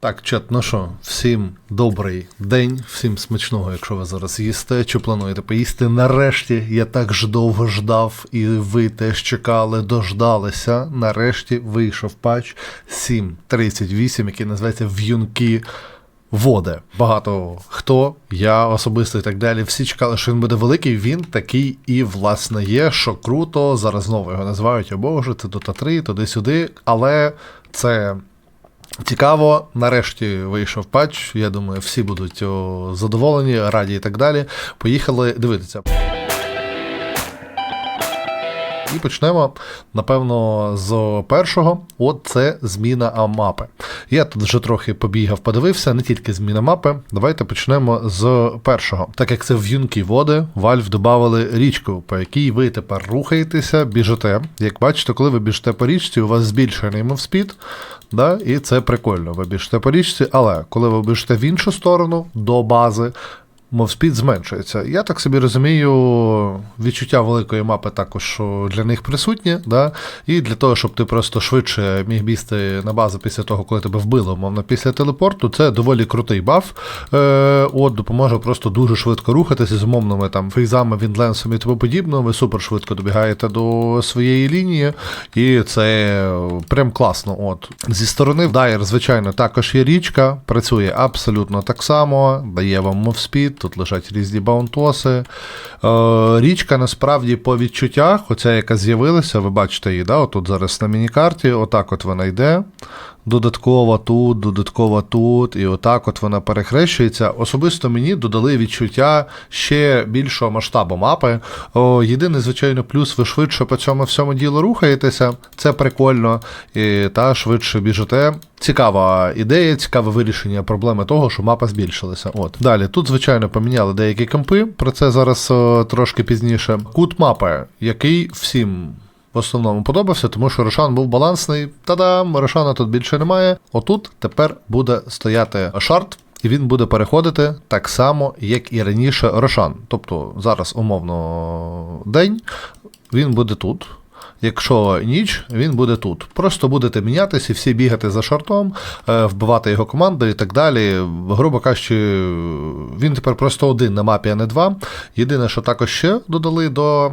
Так, чат, ну що, всім добрий день, всім смачного, якщо ви зараз їсте, чи плануєте поїсти. Нарешті я так ж довго ждав, і ви теж чекали, дождалися. Нарешті вийшов патч 7.38, який називається В'юнки води. Багато хто, я особисто і так далі. Всі чекали, що він буде великий. Він такий і власне є, що круто. Зараз знову його називають, о боже, це Dota 3, туди-сюди, але це. Цікаво, нарешті вийшов патч. Я думаю, всі будуть задоволені, раді і так далі. Поїхали дивитися. І почнемо, напевно, з першого. От це зміна мапи. Я тут вже трохи побігав, подивився, не тільки зміна мапи. Давайте почнемо з першого. Так як це в юнкі води, Valve додали річку, по якій ви тепер рухаєтеся, біжите. Як бачите, коли ви біжите по річці, у вас збільшений мовспід, да, і це прикольно. Ви біжите по річці, але коли ви біжите в іншу сторону до бази, мовспід зменшується. Я так собі розумію, відчуття великої мапи також для них присутнє, да? і для того, щоб ти просто швидше міг бісти на базу після того, коли тебе вбили, умовно, після телепорту, це доволі крутий баф. Е, от, допоможе просто дуже швидко рухатися з умовними там фейзами, віндленсом і тому подібне. Ви супер швидко добігаєте до своєї лінії, і це прям класно. От. Зі сторони Дайер, звичайно, також є річка, працює абсолютно так само, дає вам мовспід, тут лежать різні баунтоси. Е, річка насправді по відчуттях, оця, яка з'явилася, ви бачите її, да, отут зараз на міні-карті, отак от вона йде. Додаткова тут, додаткова тут, і отак от вона перехрещується. Особисто мені додали відчуття ще більшого масштабу мапи. О, єдиний, звичайно, плюс ви швидше по цьому всьому ділу рухаєтеся. Це прикольно, і, та швидше біжите. Цікава ідея, цікаве вирішення проблеми того, що мапа збільшилася. От далі тут, звичайно, поміняли деякі компи. Про це зараз о, трошки пізніше. Кут мапи, який всім. В основному подобався, тому що Рошан був балансний. Та-дам, Рошана тут більше немає. Отут тепер буде стояти шарт, і він буде переходити так само, як і раніше Рошан. Тобто зараз умовно день, він буде тут. Якщо ніч, він буде тут. Просто будете мінятися і всі бігати за шартом, е, вбивати його команду і так далі. Грубо кажучи, він тепер просто один на мапі, а не два. Єдине, що також ще додали до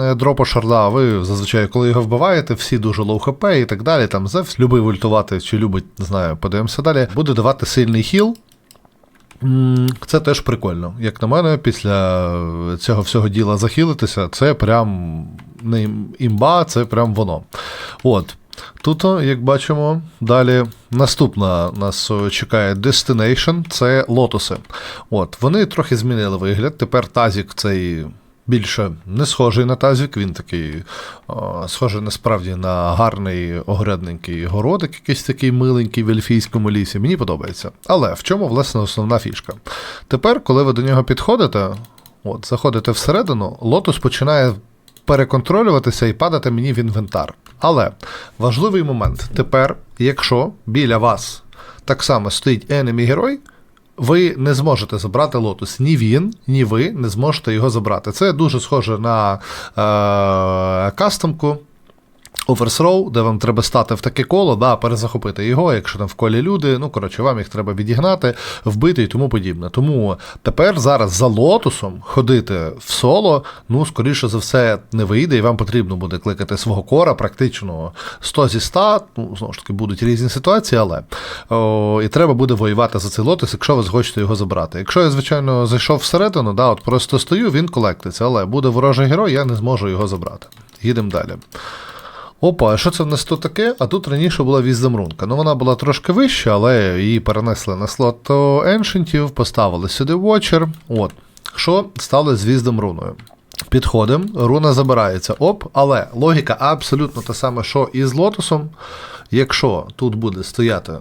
е, дропу шарда, ви зазвичай, коли його вбиваєте, всі дуже лоу хп і так далі. Там Зевс любив ультувати чи любить, не знаю, подивимося далі. Буде давати сильний хіл. Це теж прикольно. Як на мене, після цього всього діла захилитися, це прям не імба, це прям воно. От. Тут, як бачимо, далі наступна нас чекає Destination, це лотоси. От, вони трохи змінили вигляд. Тепер тазік цей більше не схожий на тазік, він такий о, схожий насправді на гарний огрядненький городик, якийсь такий миленький в ельфійському лісі. Мені подобається. Але в чому, власне, основна фішка? Тепер, коли ви до нього підходите, от, заходите всередину, лотос починає переконтролюватися і падати мені в інвентар. Але важливий момент: тепер, якщо біля вас так само стоїть enemy герой, ви не зможете забрати лотус. Ні він, ні ви не зможете його забрати. Це дуже схоже на е- кастомку. Оверсроу, де вам треба стати в таке коло, да, перезахопити його, якщо там в колі люди, ну коротше, вам їх треба відігнати, вбити і тому подібне. Тому тепер зараз за лотосом ходити в соло, ну, скоріше за все, не вийде, і вам потрібно буде кликати свого кора, практично 100 зі 100, ну, знову ж таки, будуть різні ситуації, але о, і треба буде воювати за цей лотос, якщо ви захочете його забрати. Якщо я, звичайно, зайшов всередину, да, от просто стою, він колектиться, але буде ворожий герой, я не зможу його забрати. Їдемо далі. Опа, а що це в нас тут таке? А тут раніше була віздомрунка. Ну вона була трошки вища, але її перенесли на слот еншентів, поставили сюди Watcher. От. Що стало з віздомруною? Підходимо, руна забирається. Оп, але логіка абсолютно та сама, що і з лотосом. Якщо тут буде стояти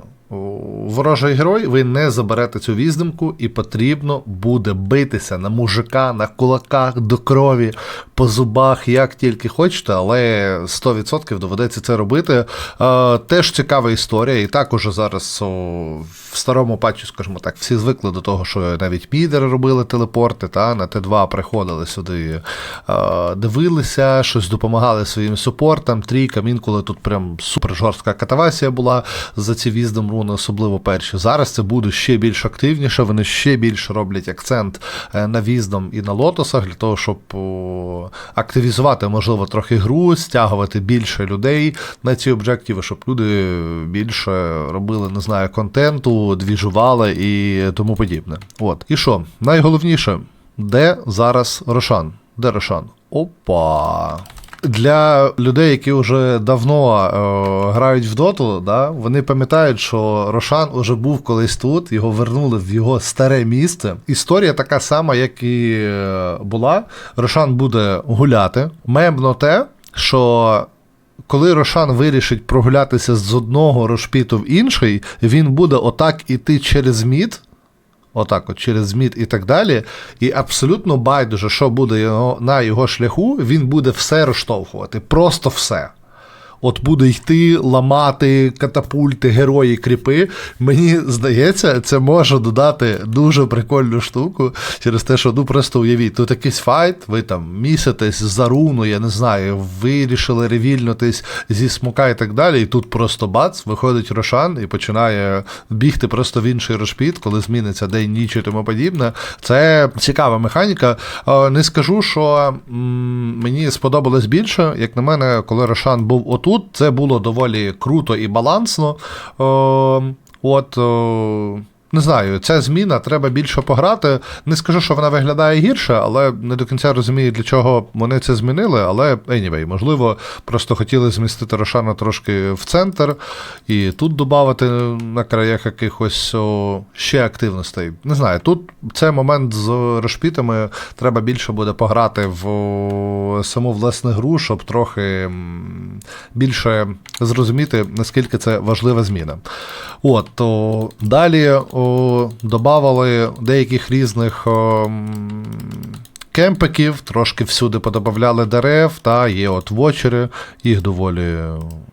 ворожий герой, ви не заберете цю віздимку, і потрібно буде битися на мужика, на кулаках до крові, по зубах, як тільки хочете, але 100% доведеться це робити. Е, теж цікава історія, і так уже зараз в старому патчі, скажімо так, всі звикли до того, що навіть мідери робили телепорти, та на Т2 приходили сюди, е, дивилися, щось допомагали своїм супортам, трійкам. Інколи тут прям супер жорстка катавасія була за ці віздом руни, особливо перші. Зараз це буде ще більш активніше, вони ще більше роблять акцент е, на віздом і на лотосах для того, щоб активізувати, можливо, трохи гру, стягувати більше людей на ці об'єктиви, щоб люди більше робили, не знаю, контенту, двіжували і тому подібне. От. І що? Найголовніше, де зараз Рошан? Де Рошан? Опа. Для людей, які вже давно е, грають в доту, да, вони пам'ятають, що Рошан уже був колись тут, його вернули в його старе місце. Історія така сама, як і е, була. Рошан буде гуляти. Мемно те, що коли Рошан вирішить прогулятися з одного рошпіту в інший, він буде отак іти через мід. Отак, от через ЗМІТ і так далі. І абсолютно байдуже, що буде його, на його шляху, він буде все розштовхувати. Просто все. От буде йти, ламати катапульти, герої, кріпи. Мені здається, це може додати дуже прикольну штуку через те, що ну просто уявіть, тут якийсь файт, ви там місяцесь за руну, я не знаю, вирішили ревільнутись зі смока і так далі. І тут просто бац, виходить Рошан і починає бігти просто в інший рошпіт, коли зміниться день, ніч і тому подібне. Це цікава механіка. Е, Не скажу, що мені сподобалось більше, як на мене, коли Рошан був отут. Це було доволі круто і балансно. Е, От. Не знаю, ця зміна треба більше пограти. Не скажу, що вона виглядає гірше, але не до кінця розумію, для чого вони це змінили. Але anyway, можливо, просто хотіли змістити Рошана трошки в центр і тут додати на краях якихось о, ще активностей. Не знаю, тут цей момент з решпітами треба більше буде пограти в саму власне гру, щоб трохи більше зрозуміти, наскільки це важлива зміна. От, то далі додавали деяких різних. Кемпиків, трошки всюди подобавляли дерев, та є от вочери, їх доволі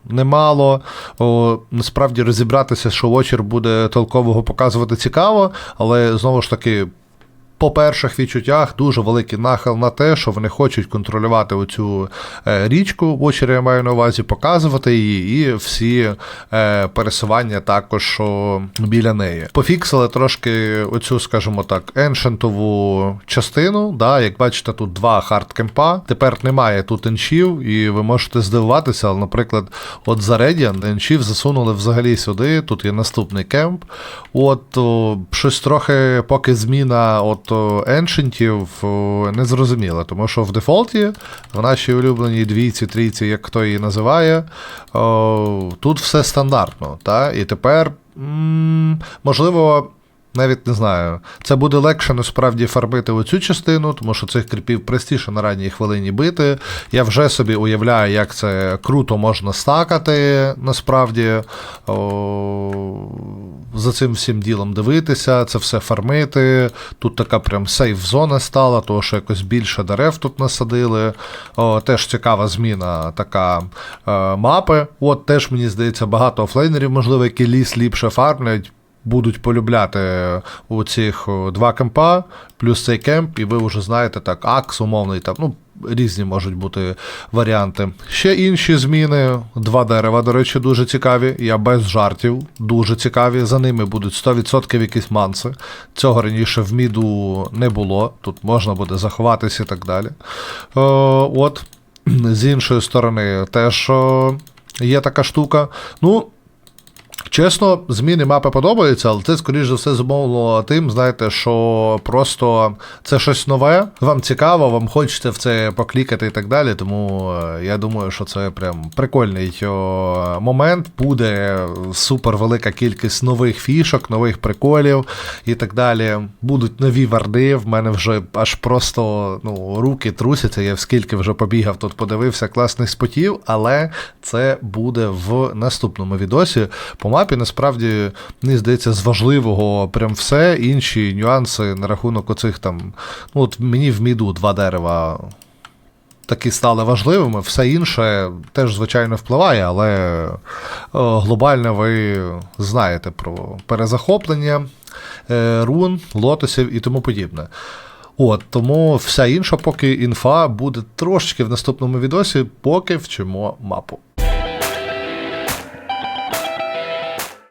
немало. О, насправді розібратися, що вочер буде толкового показувати цікаво, але знову ж таки. По перших відчуттях дуже великий нахил на те, що вони хочуть контролювати оцю е, річку, вочері я маю на увазі, показувати її, і всі е, пересування також біля неї. Пофіксили трошки оцю, скажімо так, еншентову частину. Да, Як бачите, тут два хардкемпа. Тепер немає тут еншів, і ви можете здивуватися, але, наприклад, от за Radiant еншів засунули взагалі сюди. Тут є наступний кемп. От щось трохи, поки зміна от о, еншентів о, не зрозуміла, тому що в дефолті, в нашій улюбленій двійці, трійці, як хто її називає, тут все стандартно. Та? І тепер, можливо. Навіть не знаю, це буде легше насправді фарбити оцю частину, тому що цих кріпів простіше на ранній хвилині бити. Я вже собі уявляю, як це круто можна стакати, насправді О, за цим всім ділом дивитися, це все фармити. Тут така прям сейф-зона стала, тому що якось більше дерев тут насадили. О, теж цікава зміна така е, мапи. От теж мені здається, багато офлейнерів, можливо, які ліс ліпше фармлять будуть полюбляти у цих два кемпа, плюс цей кемп, і ви вже знаєте, так, акс умовний там, ну, різні можуть бути варіанти. Ще інші зміни. Два дерева, до речі, дуже цікаві. Я без жартів, дуже цікаві. За ними будуть 100% якісь манси. Цього раніше в міду не було. Тут можна буде заховатися і так далі. О, от. З іншої сторони, теж є така штука. Ну. Чесно, зміни мапи подобаються, але це, скоріш за все, зумовлено тим, знаєте, що просто це щось нове, вам цікаво, вам хочеться в це поклікати і так далі. Тому е, я думаю, що це прям прикольний момент. Буде супер велика кількість нових фішок, нових приколів і так далі. Будуть нові варди. В мене вже аж просто ну, руки трусяться. Я скільки вже побігав тут, подивився класних спотів, але це буде в наступному відосі. По мапі насправді мені здається з важливого прям все. Інші нюанси на рахунок оцих там. Ну, от мені в міду два дерева. таки стали важливими. Все інше теж, звичайно, впливає, але е, глобально ви знаєте про перезахоплення е, рун, лотосів і тому подібне. От, тому вся інша поки інфа буде трошечки в наступному відосі, поки вчимо мапу.